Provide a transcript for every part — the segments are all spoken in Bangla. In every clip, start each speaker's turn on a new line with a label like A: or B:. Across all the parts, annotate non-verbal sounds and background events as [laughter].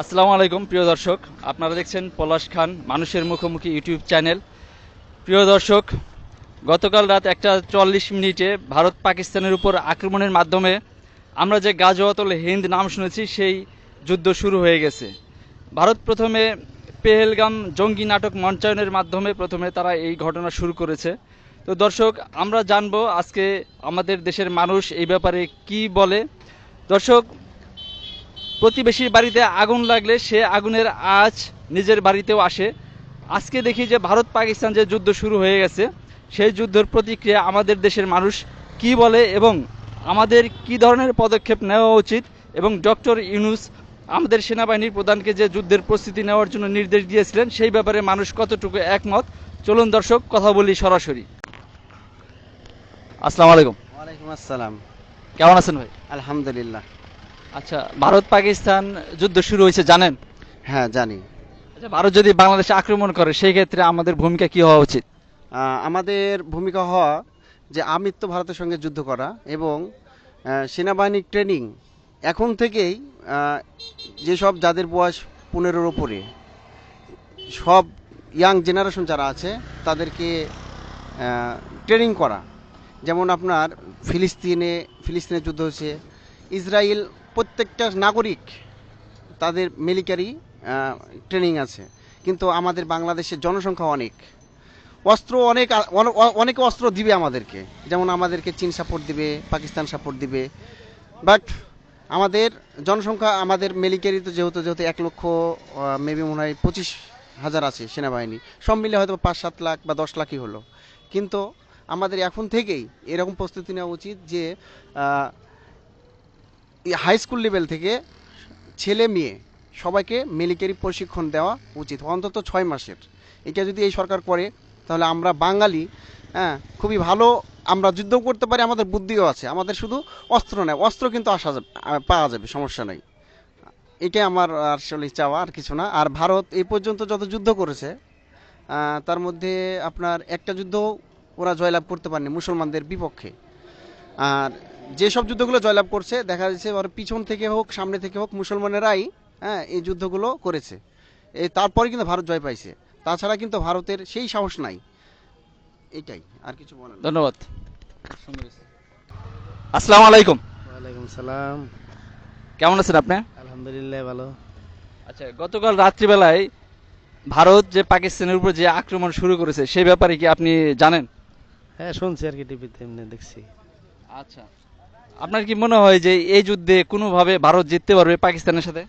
A: আসসালামু আলাইকুম, প্রিয় দর্শক। আপনারা দেখছেন পলাশ খান মানুষের মুখোমুখি ইউটিউব চ্যানেল। প্রিয় দর্শক, গতকাল রাত একটা চল্লিশ মিনিটে ভারত পাকিস্তানের উপর আক্রমণের মাধ্যমে আমরা যে গাজওয়াতল হিন্দ নাম শুনেছি, সেই যুদ্ধ শুরু হয়ে গেছে। ভারত প্রথমে পেহেলগাম জঙ্গি নাটক মঞ্চায়নের মাধ্যমে প্রথমে তারা এই ঘটনা শুরু করেছে। তো দর্শক, আমরা জানব আজকে আমাদের দেশের মানুষ এই ব্যাপারে কি বলে। দর্শক প্রতিবেশীর বাড়িতে আগুন লাগলে সে আগুনের আঁচ নিজের বাড়িতেও আসে। আজকে দেখি যে ভারত পাকিস্তান যে যুদ্ধ শুরু হয়ে গেছে সেই যুদ্ধের প্রতিক্রিয়া আমাদের দেশের মানুষ কি বলে এবং আমাদের কি ধরনের পদক্ষেপ নেওয়া উচিত এবং ডক্টর ইউনুস আমাদের সেনাবাহিনীর প্রধানকে যে যুদ্ধের প্রস্তুতি নেওয়ার জন্য নির্দেশ দিয়েছিলেন সেই ব্যাপারে মানুষ কতটুকু একমত? চলুন দর্শক কথা বলি সরাসরি। আসসালামু আলাইকুম।
B: ওয়ালাইকুম আসসালাম।
A: কেমন আছেন ভাই?
B: আলহামদুলিল্লাহ।
A: আচ্ছা ভারত পাকিস্তান যুদ্ধ শুরু হয়েছে জানেন?
B: হ্যাঁ জানি।
A: আচ্ছা ভারত যদি বাংলাদেশে আক্রমণ করে সেই ক্ষেত্রে আমাদের ভূমিকা কি হওয়া উচিত?
B: আমাদের ভূমিকা হওয়া যে আমৃত্য ভারতের সঙ্গে যুদ্ধ করা এবং সেনাবাহিনীর ট্রেনিং। এখন থেকেই যেসব যাদের বয়স পনেরোর ওপরে সব ইয়াং জেনারেশন যারা আছে তাদেরকে ট্রেনিং করা। যেমন আপনার ফিলিস্তিনে ফিলিস্তিনে যুদ্ধ হচ্ছে ইসরায়েল প্রত্যেকটা নাগরিক তাদের মিলিটারি ট্রেনিং আছে। কিন্তু আমাদের বাংলাদেশের জনসংখ্যা অনেক। অস্ত্র অনেক অনেকে অস্ত্র দিবে আমাদেরকে। যেমন আমাদেরকে চীন সাপোর্ট দিবে, পাকিস্তান সাপোর্ট দিবে। বাট আমাদের জনসংখ্যা, আমাদের মিলিটারি তো যেহেতু যেহেতু এক লক্ষ মেবি মনে হয় পঁচিশ হাজার আছে সেনাবাহিনী। সব মিলে হয়তো পাঁচ সাত লাখ বা দশ লাখই হলো। কিন্তু আমাদের এখন থেকেই এরকম প্রস্তুতি নেওয়া উচিত যে হাই স্কুল লেভেল থেকে ছেলে মেয়ে সবাইকে মিলিটারি প্রশিক্ষণ দেওয়া উচিত, অন্তত ছয় মাসের। এটা যদি এই সরকার করে, তাহলে আমরা বাঙালি হ্যাঁ খুবই ভালো, আমরা যুদ্ধ করতে পারি, আমাদের বুদ্ধিও আছে। আমাদের শুধু অস্ত্র নেই অস্ত্র কিন্তু আসা যাবে, পাওয়া যাবে, সমস্যা নেই। এটাই আমার আসলে চাওয়া, আর কিছু না। আর ভারত এই পর্যন্ত যত যুদ্ধ করেছে তার মধ্যে আপনার একটা যুদ্ধ ওরা জয়লাভ করতে পারেনি মুসলমানদের বিপক্ষে। আর যেসব যুদ্ধগুলো জয়লাভ করছে দেখা যাচ্ছে ওর পিছন থেকে হোক সামনে থেকে হোক মুসলমানেরাই হ্যাঁ এই যুদ্ধগুলো করেছে। এই তারপরে কিন্তু ভারত জয় পাইছে। তাছাড়া কিন্তু ভারতের সেই সাহস নাই। এটাই আর কিছু বলার
A: ধন্যবাদ। আসসালামু আলাইকুম।
C: ওয়ালাইকুম সালাম।
A: কেমন আছেন আপনি?
C: আলহামদুলিল্লাহ ভালো।
A: আচ্ছা গতকাল রাত্রিবেলায় ভারত যে পাকিস্তানের উপর যে আক্রমণ শুরু করেছে সেই ব্যাপারে কি আপনি জানেন?
C: হ্যাঁ শুনছি আর কি টিভিতে এমনি দেখছি।
A: আচ্ছা। আপনার কি মনে হয় যে এই যুদ্ধে কোনোভাবে ভারত জিততে পারবে পাকিস্তানের সাথে?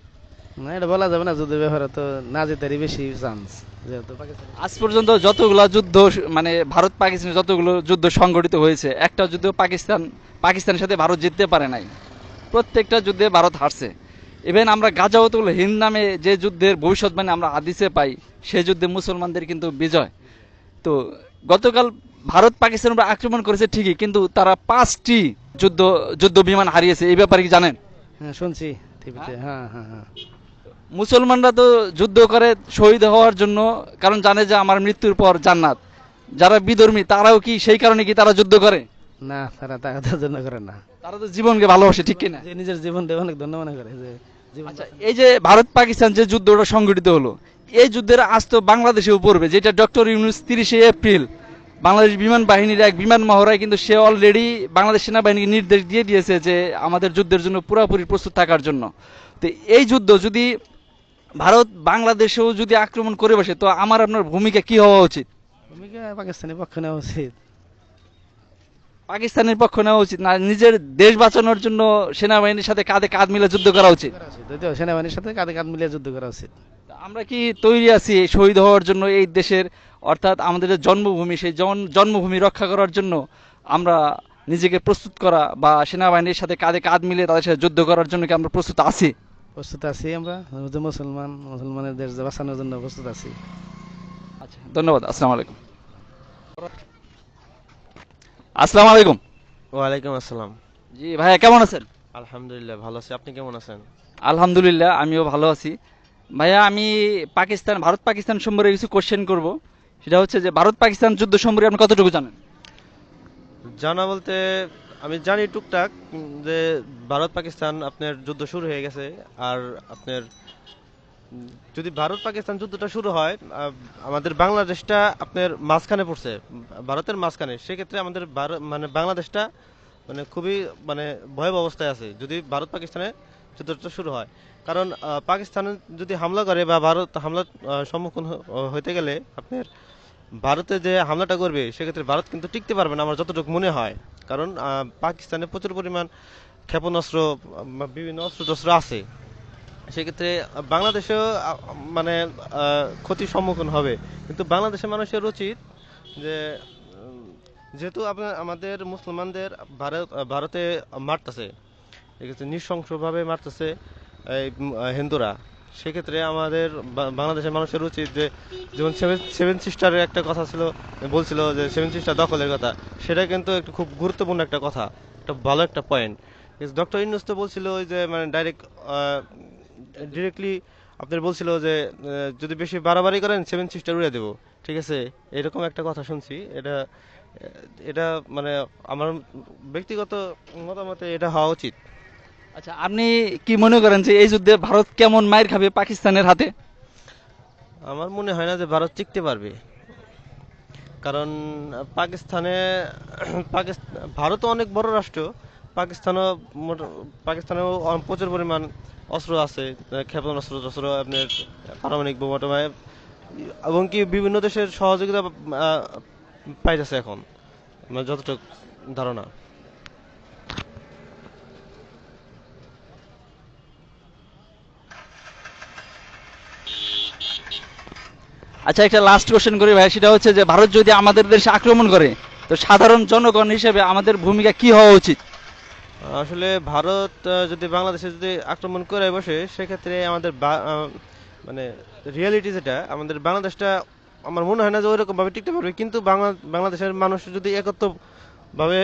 C: না এটা বলা যাবে না যুদ্ধের ব্যাপারে তো না জেতারই বেশি চান্স যেহেতু পাকিস্তান
A: আজ পর্যন্ত যতগুলো যুদ্ধ মানে ভারত পাকিস্তানের যতগুলো যুদ্ধ সংগঠিত হয়েছে একটা যুদ্ধ পাকিস্তান পাকিস্তানের সাথে ভারত জিততে পারে নাই। প্রত্যেকটা যুদ্ধে ভারত হারছে। ইভেন আমরা গাজাওয়াতুল হিন্দ নামে যে যুদ্ধের ভবিষ্যৎবাণী আমরা আদিসে পাই সেই যুদ্ধে মুসলমানদের কিন্তু বিজয়। তো গতকাল ভারত পাকিস্তানের উপর আক্রমণ করেছে ঠিকই কিন্তু তারা পাঁচটি যুদ্ধ যুদ্ধ বিমান হারিয়েছে এই ব্যাপারে কি জানেন?
C: হ্যাঁ শুনছি টিভিতে হ্যাঁ? হ্যাঁ হ্যাঁ
A: মুসলমানরা তো যুদ্ধ করে শহীদ হওয়ার জন্য কারণ জানে যে আমার মৃত্যুর পর জান্নাত। যারা বিধর্মী তারাও কি সেই কারণে কি তারা যুদ্ধ করে?
C: না তারা তাদের জন্য করে না।
A: তারা তো জীবনকে ভালোবাসে ঠিক কিনা?
C: যে নিজের জীবনটা অনেক ধন্য মনে করে যে
A: আচ্ছা এই যে ভারত পাকিস্তান যে যুদ্ধটা সংগঠিত হলো এই যুদ্ধের আজ তো বাংলাদেশেও পড়বে যেটা ডক্টর ইউনুস তিরিশে এপ্রিল বাংলাদেশ বিমান বাহিনীর এক বিমান মহড়ায় কিন্তু সে অলরেডি বাংলাদেশ সেনাবাহিনীকে নির্দেশ দিয়ে দিয়েছে যে আমাদের যুদ্ধের জন্য পুরোপুরি প্রস্তুত থাকার জন্য। তো এই যুদ্ধ যদি ভারত বাংলাদেশেও যদি আক্রমণ করে বসে, তো আমার আপনার ভূমিকা কি হওয়া উচিত?
C: ভূমিকা পাকিস্তানের পক্ষে নেওয়া উচিত।
A: পাকিস্তানের পক্ষ নেওয়া উচিত না নিজের দেশ বাঁচানোর জন্য সেনাবাহিনীর সাথে কাঁধে কাঁধ মিলে যুদ্ধ করা উচিত।
C: সেনাবাহিনীর সাথে কাঁধে কাঁধ মিলে যুদ্ধ করা উচিত।
A: আমরা কি তৈরি আছি শহীদ হওয়ার জন্য এই দেশের অর্থাৎ আমাদের যে জন্মভূমি সেই জন- জন্মভূমি রক্ষা করার জন্য আমরা নিজেকে প্রস্তুত করা বা সেনাবাহিনীর সাথে কাঁধে কাঁধ মিলে তাদের সাথে যুদ্ধ করার জন্য কি আমরা প্রস্তুত আছি?
C: প্রস্তুত আছি আমরা। আমরা মুসলমান মুসলমানের দেশ বাঁচানোর জন্য প্রস্তুত আছি।
A: আচ্ছা ধন্যবাদ আসসালামু আলাইকুম। আসসালামু আলাইকুম।
D: ওয়ালাইকুম আসসালাম।
A: জি ভাইয়া কেমন আছেন?
D: আলহামদুলিল্লাহ ভালো আছি। আপনি কেমন আছেন?
A: আলহামদুলিল্লাহ আমিও ভালো আছি। ভাইয়া আমি পাকিস্তান ভারত পাকিস্তান সম্পর্কে কিছু কোশ্চেন করব। সেটা হচ্ছে যে ভারত পাকিস্তান যুদ্ধ সম্পর্কে আপনি কতটুকু জানেন?
D: জানা বলতে আমি জানি টুকটাক যে ভারত পাকিস্তান আপনার যুদ্ধ শুরু হয়ে গেছে। আর আপনার যদি ভারত পাকিস্তান যুদ্ধটা শুরু হয় আমাদের বাংলাদেশটা আপনার মাঝখানে পড়ছে, ভারতের মাঝখানে। সেক্ষেত্রে আমাদের মানে বাংলাদেশটা মানে খুবই মানে ভয়াবহ অবস্থায় আছে, যদি ভারত পাকিস্তানে যুদ্ধটা শুরু হয়। কারণ পাকিস্তানে যদি হামলা করে বা ভারত হামলার সম্মুখীন হইতে গেলে আপনার ভারতে যে হামলাটা করবে, সেক্ষেত্রে ভারত কিন্তু টিকতে পারবে না, আমার যতটুকু মনে হয়। কারণ পাকিস্তানে প্রচুর পরিমাণ ক্ষেপণাস্ত্র বিভিন্ন অস্ত্র টস্ত্র আছে। সেক্ষেত্রে বাংলাদেশেও মানে ক্ষতির সম্মুখীন হবে। কিন্তু বাংলাদেশের মানুষের উচিত যে যেহেতু আপনার, আমাদের মুসলমানদের ভারত ভারতে মারতেছে আছে, নৃশংসভাবে মারতেছে, এই হিন্দুরা, সেক্ষেত্রে আমাদের বাংলাদেশের মানুষের উচিত যে, যেমন সেভেন সিস্টারের একটা কথা ছিল, বলছিল যে, সেভেন সিস্টার দখলের কথা, সেটা কিন্তু একটু খুব গুরুত্বপূর্ণ একটা কথা, একটা ভালো একটা পয়েন্ট ডক্টর ইউনুস তো বলছিল ওই যে মানে ডাইরেক্ট ডিরেক্টলি আপনার বলছিল যে যদি বেশি বাড়াবাড়ি করেন সেভেন সিস্টার উড়ে দেবো। ঠিক আছে? এরকম একটা কথা শুনছি। এটা এটা মানে আমার ব্যক্তিগত মতামতে এটা হওয়া উচিত।
A: আচ্ছা আপনি কি মনে করেন যে এই যুদ্ধে ভারত কেমন মায়ের খাবে পাকিস্তানের হাতে?
D: আমার মনে হয় না যে ভারত টিকতে পারবে। কারণ পাকিস্তানে পাকিস্তান ভারতও অনেক বড় রাষ্ট্র। পাকিস্তানও পাকিস্তানেও প্রচুর পরিমাণ অস্ত্র আছে ক্ষেপণাস্ত্র টস্ত্র আপনার পারমাণবিক বোমা টোমা, এবং কি বিভিন্ন দেশের সহযোগিতা পাইতেছে এখন আমার যতটুকু ধারণা।
A: আচ্ছা একটা লাস্ট কোশ্চেন করি ভাই, সেটা হচ্ছে যে, ভারত যদি আমাদের দেশে আক্রমণ করে, তো সাধারণ জনগণ হিসেবে আমাদের ভূমিকা কি হওয়া উচিত?
D: আসলে ভারত যদি বাংলাদেশে যদি আক্রমণ করে বসে, সেক্ষেত্রে আমাদের মানে রিয়েলিটি যেটা, আমাদের বাংলাদেশটা আমার মনে হয় না যে ওইরকম ভাবে টিকতে পারবে। কিন্তু বাংলা, বাংলাদেশের মানুষ যদি একত্র ভাবে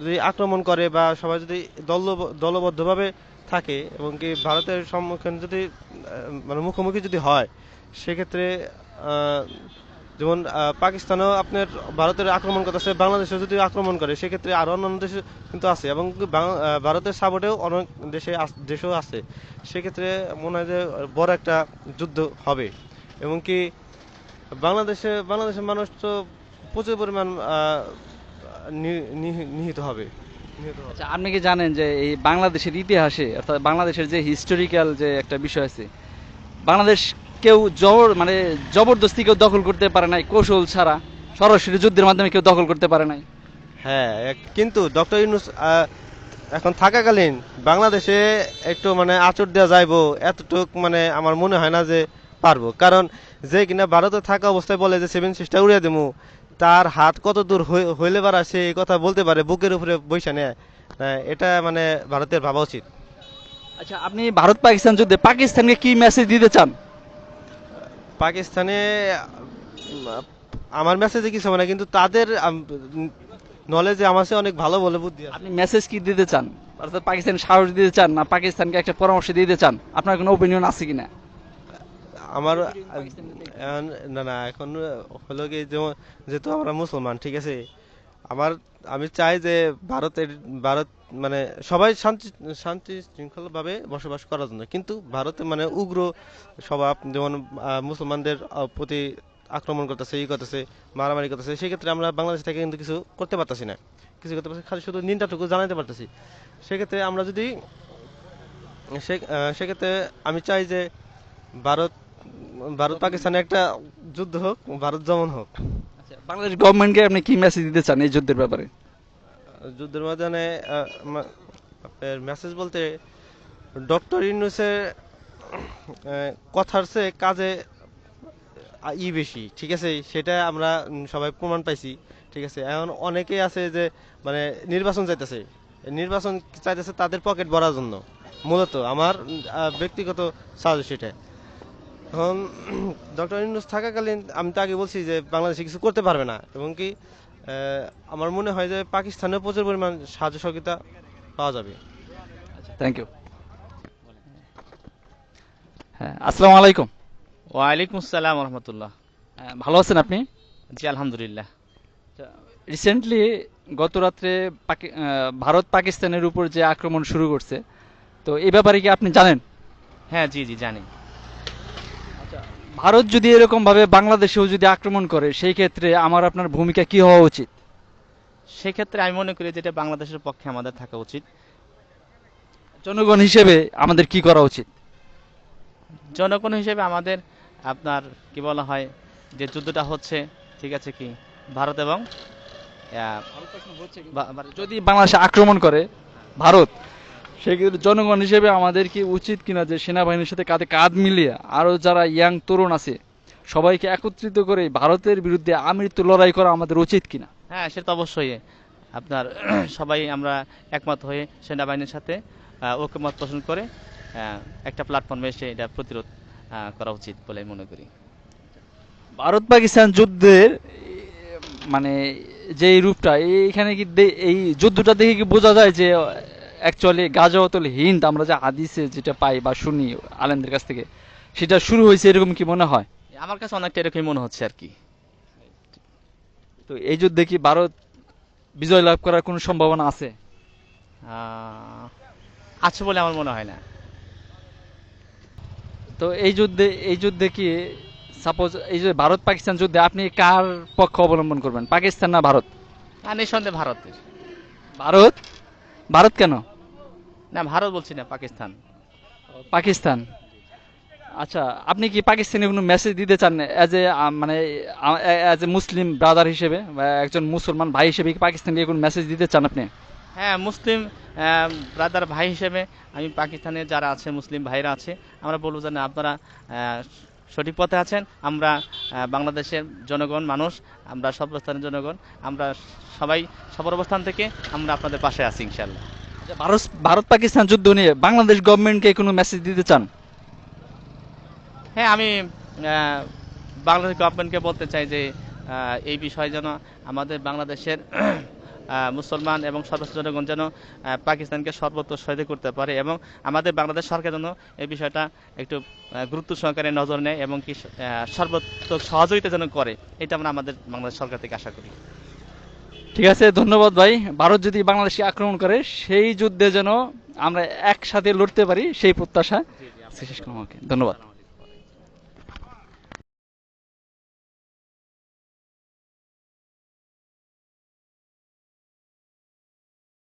D: যদি আক্রমণ করে বা সবাই যদি দল দলবদ্ধভাবে থাকে এবং কি ভারতের সম্মুখীন যদি মানে মুখোমুখি যদি হয়, সেক্ষেত্রে যেমন পাকিস্তানও আপনার ভারতের আক্রমণ করতেছে বাংলাদেশে যদি আক্রমণ করে, সেক্ষেত্রে আরও অন্যান্য দেশে কিন্তু আছে এবং ভারতের সাপোর্টেও অনেক দেশে দেশেও আছে। সেক্ষেত্রে মনে হয় যে বড় একটা যুদ্ধ হবে। এবং কি বাংলাদেশে, বাংলাদেশের মানুষ তো প্রচুর পরিমাণ নিহত হবে।
A: আচ্ছা আপনি কি জানেন যে এই বাংলাদেশের ইতিহাসে, অর্থাৎ বাংলাদেশের যে হিস্টোরিক্যাল যে একটা বিষয় আছে, বাংলাদেশ কেউ জবর মানে জবরদস্তি কেউ দখল করতে পারে নাই কৌশল ছাড়া। সরাসরি যুদ্ধের মাধ্যমে কেউ দখল করতে পারে নাই।
D: হ্যাঁ কিন্তু ডক্টর ইউনুস এখন থাকাকালীন বাংলাদেশে একটু মানে আচর দেওয়া যাইবো এতটুক মানে আমার মনে হয় না যে পারব। কারণ যে কিনা ভারতে থাকা অবস্থায় বলে যে সেভেন সিস্টার উড়িয়ে দেবো তার হাত কত দূর হইলে পারা সে এই কথা বলতে পারে বুকের উপরে বৈশা নেয়। এটা মানে ভারতের ভাবা উচিত।
A: আচ্ছা আপনি ভারত পাকিস্তান যুদ্ধে পাকিস্তানকে কি মেসেজ দিতে চান?
D: পাকিস্তানে আমার মেসেজে কিছু হবে না কিন্তু তাদের নলেজে আমার অনেক ভালো বলে বুদ্ধি
A: আপনি মেসেজ কি দিতে চান? অর্থাৎ পাকিস্তান সাহস দিতে চান না পাকিস্তানকে একটা পরামর্শ দিতে চান? আপনার কোনো ওপিনিয়ন আছে কিনা?
D: আমার না না এখন হলো কি যেমন যেহেতু আমরা মুসলমান ঠিক আছে? আমার আমি চাই যে ভারতের, ভারত মানে সবাই শান্তি শান্তি শৃঙ্খলা ভাবে বসবাস করার জন্য। কিন্তু ভারতে মানে উগ্র স্বভাব, যেমন মুসলমানদের প্রতি আক্রমণ করতেছে, ই করতেছে, মারামারি করতেছে, সেক্ষেত্রে আমরা বাংলাদেশ থেকে কিন্তু কিছু করতে পারতেছি না। কিছু করতে পারছি খালি শুধু নিন্দাটুকু জানাতে পারতেছি। সেক্ষেত্রে আমরা যদি সেক্ষেত্রে আমি চাই যে ভারত ভারত পাকিস্তানে একটা যুদ্ধ হোক ভারত যেমন হোক।
A: বাংলাদেশ গভর্নমেন্টকে আপনি কি মেসেজ দিতে চান এই যুদ্ধের ব্যাপারে?
D: যুদ্ধের ময়দানে আপনার মেসেজ বলতে ডক্টর ইউনুসের কথার চেয়ে কাজে ই বেশি, ঠিক আছে? সেটা আমরা সবাই প্রমাণ পাইছি, ঠিক আছে? এখন অনেকেই আছে যে মানে নির্বাচন চাইতেছে নির্বাচন চাইতেছে তাদের পকেট ভরার জন্য, মূলত আমার ব্যক্তিগত সাজেশ সেটা। এখন [clears throat] ডক্টর ইউনুস থাকাকালীন আমি তো আগে বলছি যে বাংলাদেশে কিছু করতে পারবে না। এবং কি আমার মনে হয় যে পাকিস্তানেও প্রচুর পরিমাণ সাহায্য সহযোগিতা পাওয়া যাবে।
A: থ্যাংক ইউ হ্যাঁ আসসালামু আলাইকুম।
E: ওয়ালাইকুম আসসালাম রহমতুল্লাহ।
A: হ্যাঁ, ভালো আছেন আপনি?
E: জি আলহামদুলিল্লাহ।
A: রিসেন্টলি গত রাত্রে পাকি- ভারত পাকিস্তানের উপর যে আক্রমণ শুরু করছে তো এ ব্যাপারে কি আপনি জানেন?
E: হ্যাঁ জি জি জানি।
A: ভারত যদি এরকম ভাবে বাংলাদেশেও যদি আক্রমণ করে সেই ক্ষেত্রে আমার আপনার ভূমিকা কি হওয়া উচিত?
E: সেক্ষেত্রে আমি মনে করি যেটা বাংলাদেশের পক্ষে আমাদের থাকা উচিত।
A: জনগণ হিসেবে আমাদের কি করা উচিত?
E: জনগণ হিসেবে আমাদের আপনার কি বলা হয় যে যুদ্ধটা হচ্ছে ঠিক আছে কি ভারত এবং
A: যদি বাংলাদেশে আক্রমণ করে ভারত সেক্ষেত্রে জনগণ হিসেবে আমাদের কি উচিত কিনা যে সেনাবাহিনীর সাথে কাঁধে কাঁধ মিলিয়ে আরও যারা ইয়াং তরুণ আছে সবাইকে একত্রিত করে ভারতের বিরুদ্ধে আমৃত্যু লড়াই করা আমাদের উচিত কিনা?
E: হ্যাঁ সেটা অবশ্যই। আপনার [clears throat] সবাই আমরা একমত হয়ে সেনাবাহিনীর সাথে ঐক্যমত পোষণ করে একটা প্ল্যাটফর্মে এসে এটা প্রতিরোধ করা উচিত বলে মনে করি।
A: ভারত পাকিস্তান যুদ্ধের মানে যে রূপটা এইখানে কি এই যুদ্ধটা দেখে কি বোঝা যায় যে অ্যাকচুয়ালি গাজাওয়াতুল হিন্দ আমরা যে হাদিসে যেটা পাই বা শুনি আলেমদের কাছ থেকে সেটা শুরু হয়েছে এরকম কি মনে হয়?
E: আমার কাছে অনেকটা এরকমই মনে হচ্ছে আর কি।
A: তো এই যুদ্ধে কি ভারত বিজয় লাভ করার কোনো সম্ভাবনা আছে?
E: আছে বলে আমার মনে হয় না।
A: তো এই যুদ্ধে এই যুদ্ধে কি সাপোজ এই যে ভারত পাকিস্তান যুদ্ধে আপনি কার পক্ষ অবলম্বন করবেন পাকিস্তান না ভারত?
E: নিঃসন্দেহে ভারতের।
A: ভারত? ভারত কেন?
E: না ভারত বলছি না পাকিস্তান।
A: পাকিস্তান। আচ্ছা আপনি কি পাকিস্তানে কোনো মেসেজ দিতে চান অ্যাজ এ মানে অ্যাজ এ মুসলিম ব্রাদার হিসেবে একজন মুসলমান ভাই হিসেবে কি পাকিস্তানকে কোনো মেসেজ দিতে চান আপনি?
E: হ্যাঁ মুসলিম ব্রাদার ভাই হিসেবে আমি পাকিস্তানে যারা আছে মুসলিম ভাইরা আছে আমরা বলব যে আপনারা সঠিক পথে আছেন। আমরা বাংলাদেশের জনগণ মানুষ আমরা সব অবস্থানের জনগণ আমরা সবাই সবার অবস্থান থেকে আমরা আপনাদের পাশে আছি ইনশাল্লাহ
A: আচ্ছা, ভারত ভারত পাকিস্তান যুদ্ধ নিয়ে বাংলাদেশ গভর্নমেন্টকে কোনো মেসেজ দিতে চান?
E: হ্যাঁ আমি বাংলাদেশ গভর্নমেন্টকে বলতে চাই যে এই বিষয়ে যেন আমাদের বাংলাদেশের মুসলমান এবং সর্বস্ব জনগণ যেন পাকিস্তানকে সর্বত্র সহায়তা করতে পারে এবং আমাদের বাংলাদেশ সরকার যেন এই বিষয়টা একটু গুরুত্ব সহকারে নজর নেয় এবং কি আহ, সর্বোত্তক সহযোগিতা যেন করে এটা আমরা আমাদের বাংলাদেশ সরকার থেকে আশা করি।
A: ঠিক আছে ধন্যবাদ ভাই। ভারত যদি বাংলাদেশকে আক্রমণ করে সেই যুদ্ধে যেন আমরা একসাথে লড়তে পারি সেই প্রত্যাশা। ধন্যবাদ।